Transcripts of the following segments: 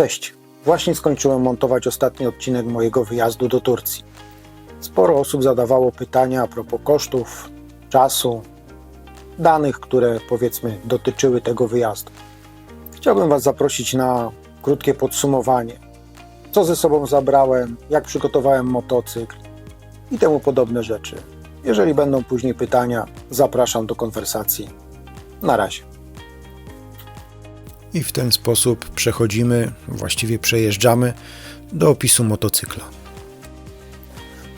Cześć. Właśnie skończyłem montować ostatni odcinek mojego wyjazdu do Turcji. Sporo osób zadawało pytania a propos kosztów, czasu, danych, które powiedzmy dotyczyły tego wyjazdu. Chciałbym Was zaprosić na krótkie podsumowanie. Co ze sobą zabrałem, jak przygotowałem motocykl i temu podobne rzeczy. Jeżeli będą później pytania, zapraszam do konwersacji. Na razie. I w ten sposób przechodzimy, właściwie przejeżdżamy do opisu motocykla.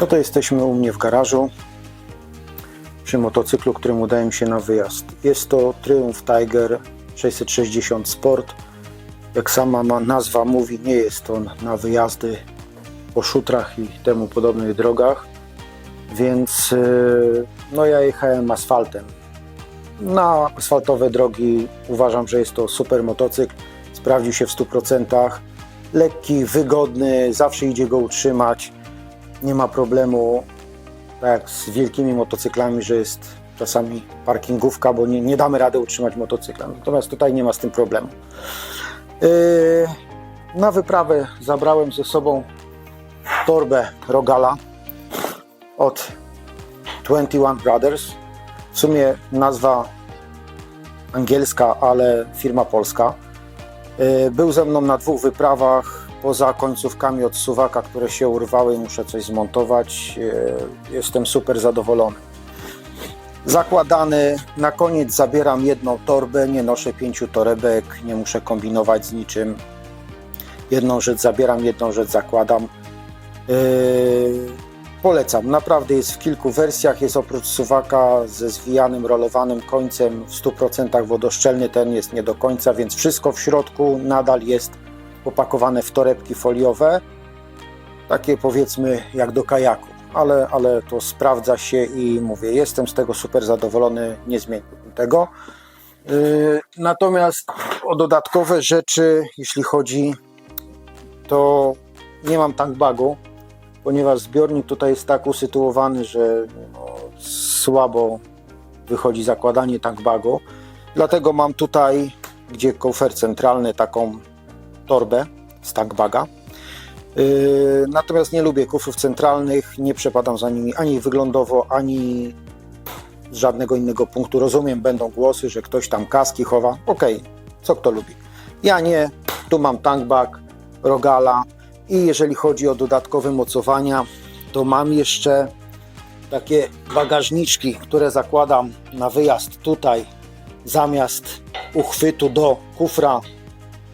No to jesteśmy u mnie w garażu przy motocyklu, którym udałem się na wyjazd. Jest to Triumph Tiger 660 Sport. Jak sama ma nazwa mówi, nie jest on na wyjazdy po szutrach i temu podobnych drogach, więc yy, no ja jechałem asfaltem. Na asfaltowe drogi uważam, że jest to super motocykl. Sprawdził się w 100%. Lekki, wygodny, zawsze idzie go utrzymać. Nie ma problemu, tak jak z wielkimi motocyklami, że jest czasami parkingówka, bo nie, nie damy rady utrzymać motocykla. Natomiast tutaj nie ma z tym problemu. Yy, na wyprawę zabrałem ze sobą torbę Rogala od 21 Brothers. W sumie nazwa angielska, ale firma polska. Yy, Był ze mną na dwóch wyprawach. Poza końcówkami od suwaka, które się urwały, muszę coś zmontować. Yy, Jestem super zadowolony. Zakładany. Na koniec zabieram jedną torbę. Nie noszę pięciu torebek, nie muszę kombinować z niczym. Jedną rzecz zabieram, jedną rzecz zakładam. Yy, Polecam. Naprawdę jest w kilku wersjach. Jest oprócz suwaka ze zwijanym, rolowanym końcem w 100% wodoszczelny. Ten jest nie do końca, więc wszystko w środku nadal jest popakowane w torebki foliowe. Takie powiedzmy jak do kajaku, ale, ale to sprawdza się i mówię, jestem z tego super zadowolony, nie zmieniłbym tego. Yy, Natomiast o dodatkowe rzeczy, jeśli chodzi, to nie mam tankbagu, ponieważ zbiornik tutaj jest tak usytuowany, że no, słabo wychodzi zakładanie tankbagu. Dlatego mam tutaj, gdzie kofer centralny, taką torbę z tankbaga. Yy, natomiast nie lubię kufrów centralnych, nie przepadam za nimi ani wyglądowo, ani z żadnego innego punktu. Rozumiem, będą głosy, że ktoś tam kaski chowa. Okej, co kto lubi. Ja nie, tu mam tankbag, rogala i jeżeli chodzi o dodatkowe mocowania, to mam jeszcze takie bagażniczki, które zakładam na wyjazd tutaj zamiast uchwytu do kufra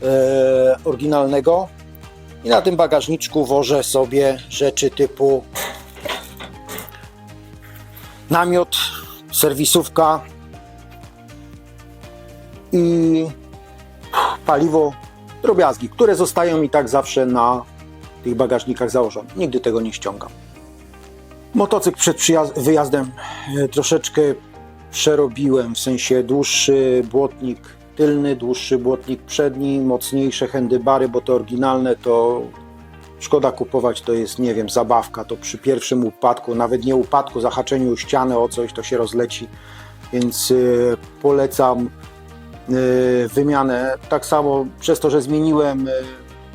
e, oryginalnego. I na tym bagażniczku wożę sobie rzeczy typu namiot, serwisówka i paliwo, drobiazgi, które zostają mi tak zawsze na tych bagażnikach założone. Nigdy tego nie ściągam. Motocykl przed wyjazdem e, troszeczkę przerobiłem, w sensie dłuższy błotnik tylny, dłuższy błotnik przedni, mocniejsze handybary, bo to oryginalne to szkoda kupować, to jest, nie wiem, zabawka, to przy pierwszym upadku, nawet nie upadku, zahaczeniu o ścianę, o coś, to się rozleci, więc y, polecam y, wymianę. Tak samo przez to, że zmieniłem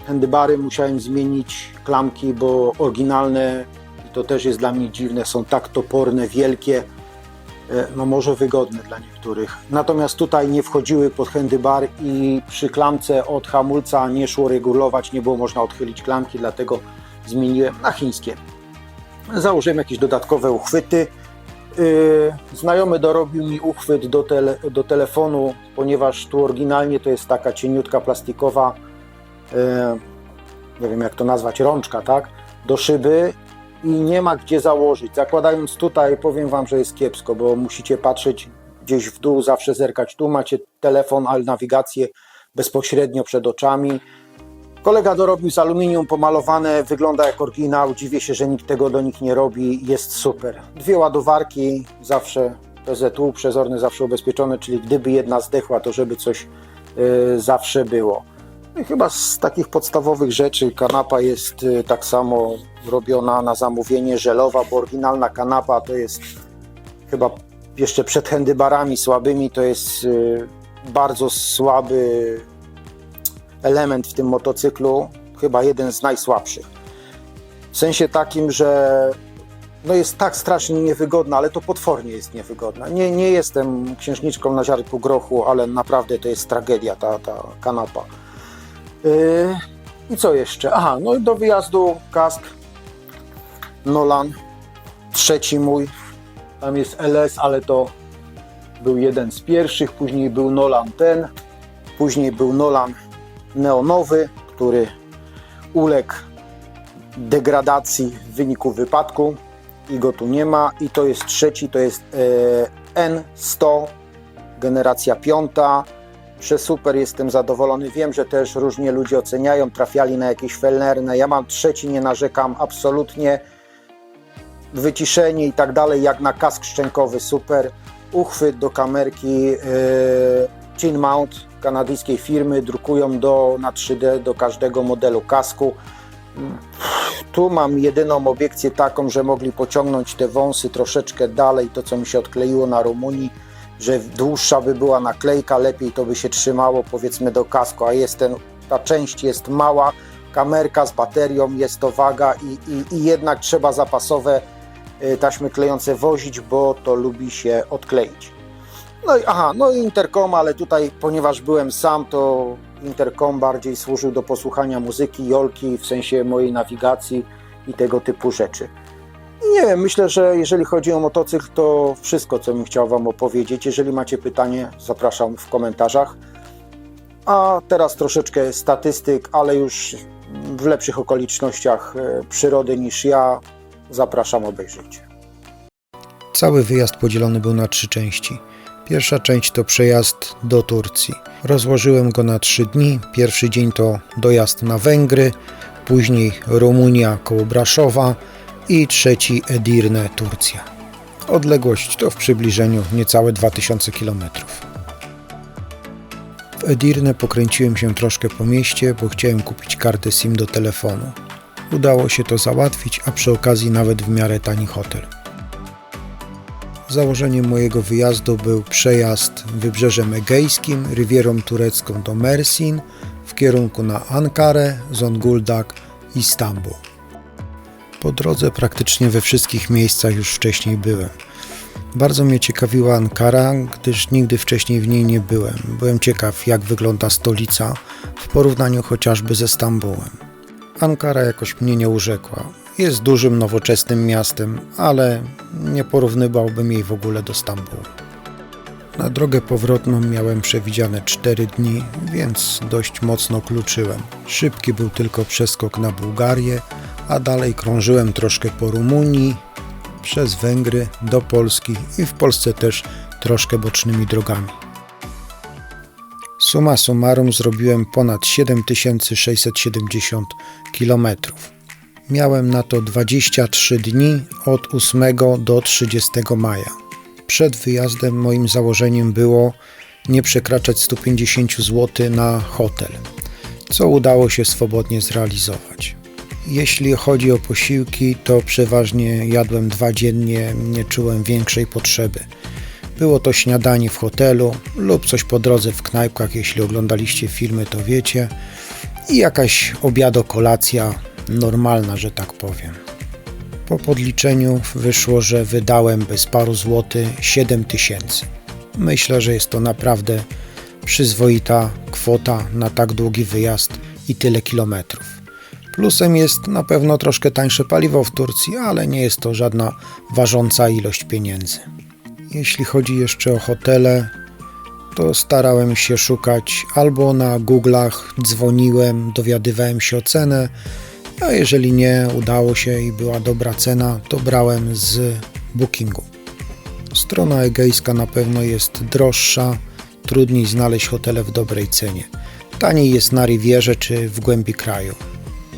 handybary, musiałem zmienić klamki, bo oryginalne, i to też jest dla mnie dziwne, są tak toporne, wielkie, e, no może wygodne dla niektórych. Natomiast tutaj nie wchodziły pod handybar i przy klamce od hamulca nie szło regulować, nie było można odchylić klamki, dlatego zmieniłem na chińskie. Założyłem jakieś dodatkowe uchwyty. Yy, Znajomy dorobił mi uchwyt do, tele, do telefonu, ponieważ tu oryginalnie to jest taka cieniutka plastikowa, nie wiem jak to nazwać, rączka, tak? Do szyby i nie ma gdzie założyć. Zakładając tutaj, powiem Wam, że jest kiepsko, bo musicie patrzeć gdzieś w dół, zawsze zerkać. Tu macie telefon, ale nawigację bezpośrednio przed oczami. Kolega dorobił z aluminium pomalowane, wygląda jak oryginał. Dziwię się, że nikt tego do nich nie robi. Jest super. Dwie ładowarki, zawsze PZU, przezorny zawsze ubezpieczone, czyli gdyby jedna zdechła, to żeby coś y, zawsze było. Chyba z takich podstawowych rzeczy kanapa jest y, tak samo robiona na zamówienie, żelowa, bo oryginalna kanapa to jest chyba jeszcze przed handybarami słabymi, to jest y, bardzo słaby element w tym motocyklu, chyba jeden z najsłabszych. W sensie takim, że no jest tak strasznie niewygodna, ale to potwornie jest niewygodna. Nie, nie jestem księżniczką na ziarnku grochu, ale naprawdę to jest tragedia ta, ta kanapa. Yy, I co jeszcze? Aha, no i do wyjazdu kask Nolan, trzeci mój. Tam jest LS, ale to był jeden z pierwszych. Później był Nolan ten, później był Nolan neonowy, który uległ degradacji w wyniku wypadku i go tu nie ma. I to jest trzeci, to jest e, N100, generacja piąta. Przesuper, jestem zadowolony. Wiem, że też różnie ludzie oceniają, trafiali na jakieś felnerne. Ja mam trzeci, nie narzekam absolutnie. Wyciszenie i tak dalej, jak na kask szczękowy, super. Uchwyt do kamerki e, Chin Mount kanadyjskiej firmy, drukują do, na 3D do każdego modelu kasku. Tu mam jedyną obiekcję taką, że mogli pociągnąć te wąsy troszeczkę dalej, to co mi się odkleiło na Rumunii, że dłuższa by była naklejka, lepiej to by się trzymało powiedzmy do kasku, a jest ten, ta część jest mała, kamerka z baterią, jest to waga i, i, i jednak trzeba zapasowe y, taśmy klejące wozić, bo to lubi się odkleić. No i aha, no i interkom, ale tutaj ponieważ byłem sam, to interkom bardziej służył do posłuchania muzyki, jolki, w sensie mojej nawigacji i tego typu rzeczy. Nie wiem, myślę, że jeżeli chodzi o motocykl, to wszystko, co bym chciał Wam opowiedzieć. Jeżeli macie pytanie, zapraszam w komentarzach. A teraz troszeczkę statystyk, ale już w lepszych okolicznościach e, przyrody niż ja. Zapraszam obejrzeć. Cały wyjazd podzielony był na trzy części. Pierwsza część to przejazd do Turcji. Rozłożyłem go na trzy dni. Pierwszy dzień to dojazd na Węgry, później Rumunia koło Braszowa i trzeci Edirne, Turcja. Odległość to w przybliżeniu niecałe 2000 km. W Edirne pokręciłem się troszkę po mieście, bo chciałem kupić kartę SIM do telefonu. Udało się to załatwić, a przy okazji nawet w miarę tani hotel. Założeniem mojego wyjazdu był przejazd wybrzeżem egejskim, rywierą turecką do Mersin, w kierunku na Ankarę, Zonguldak i Stambuł. Po drodze praktycznie we wszystkich miejscach już wcześniej byłem. Bardzo mnie ciekawiła Ankara, gdyż nigdy wcześniej w niej nie byłem. Byłem ciekaw, jak wygląda stolica w porównaniu chociażby ze Stambułem. Ankara jakoś mnie nie urzekła. Jest dużym, nowoczesnym miastem, ale nie porównywałbym jej w ogóle do Stambułu. Na drogę powrotną miałem przewidziane 4 dni, więc dość mocno kluczyłem. Szybki był tylko przeskok na Bułgarię, a dalej krążyłem troszkę po Rumunii, przez Węgry do Polski i w Polsce też troszkę bocznymi drogami. Suma summarum zrobiłem ponad 7670 km. Miałem na to 23 dni od 8 do 30 maja. Przed wyjazdem moim założeniem było nie przekraczać 150 zł na hotel, co udało się swobodnie zrealizować. Jeśli chodzi o posiłki, to przeważnie jadłem dwa dziennie, nie czułem większej potrzeby. Było to śniadanie w hotelu lub coś po drodze w knajpkach, jeśli oglądaliście filmy, to wiecie, i jakaś obiado, kolacja normalna, że tak powiem. Po podliczeniu wyszło, że wydałem bez paru złotych 7 tysięcy. Myślę, że jest to naprawdę przyzwoita kwota na tak długi wyjazd i tyle kilometrów. Plusem jest na pewno troszkę tańsze paliwo w Turcji, ale nie jest to żadna ważąca ilość pieniędzy. Jeśli chodzi jeszcze o hotele, to starałem się szukać albo na Google'ach, dzwoniłem, dowiadywałem się o cenę, a jeżeli nie udało się i była dobra cena, to brałem z Bookingu. Strona egejska na pewno jest droższa, trudniej znaleźć hotele w dobrej cenie. Taniej jest na Rivierze czy w głębi kraju.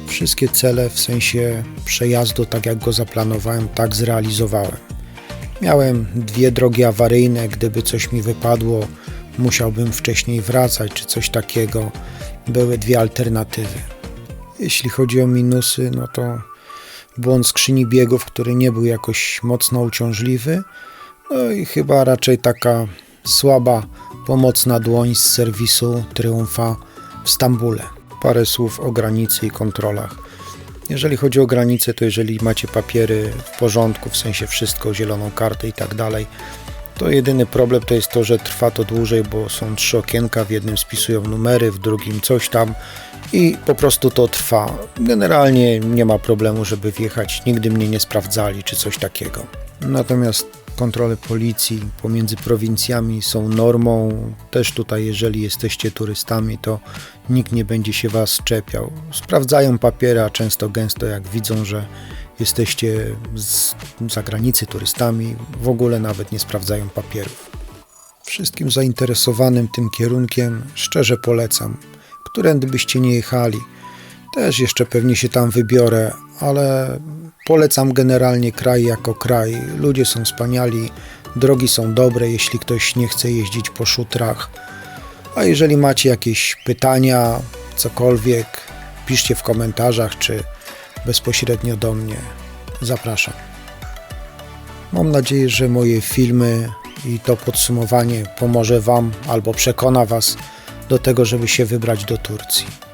Wszystkie cele w sensie przejazdu, tak jak go zaplanowałem, tak zrealizowałem. Miałem dwie drogi awaryjne, gdyby coś mi wypadło, musiałbym wcześniej wracać czy coś takiego. Były dwie alternatywy. Jeśli chodzi o minusy, no to błąd skrzyni biegów, który nie był jakoś mocno uciążliwy, no i chyba raczej taka słaba, pomocna dłoń z serwisu Triumfa w Stambule. Parę słów o granicy i kontrolach. Jeżeli chodzi o granice, to jeżeli macie papiery w porządku, w sensie wszystko, zieloną kartę i tak dalej, to jedyny problem to jest to, że trwa to dłużej, bo są trzy okienka, w jednym spisują numery, w drugim coś tam i po prostu to trwa. Generalnie nie ma problemu, żeby wjechać, nigdy mnie nie sprawdzali czy coś takiego. Natomiast kontrole policji pomiędzy prowincjami są normą. Też tutaj, jeżeli jesteście turystami, to nikt nie będzie się was czepiał. Sprawdzają papiery, a często gęsto jak widzą, że jesteście z zagranicy turystami, w ogóle nawet nie sprawdzają papierów. Wszystkim zainteresowanym tym kierunkiem szczerze polecam. Którędy byście nie jechali, też jeszcze pewnie się tam wybiorę, ale polecam generalnie kraj jako kraj. Ludzie są wspaniali, drogi są dobre, jeśli ktoś nie chce jeździć po szutrach. A jeżeli macie jakieś pytania, cokolwiek, piszcie w komentarzach czy bezpośrednio do mnie. Zapraszam. Mam nadzieję, że moje filmy i to podsumowanie pomoże Wam albo przekona Was do tego, żeby się wybrać do Turcji.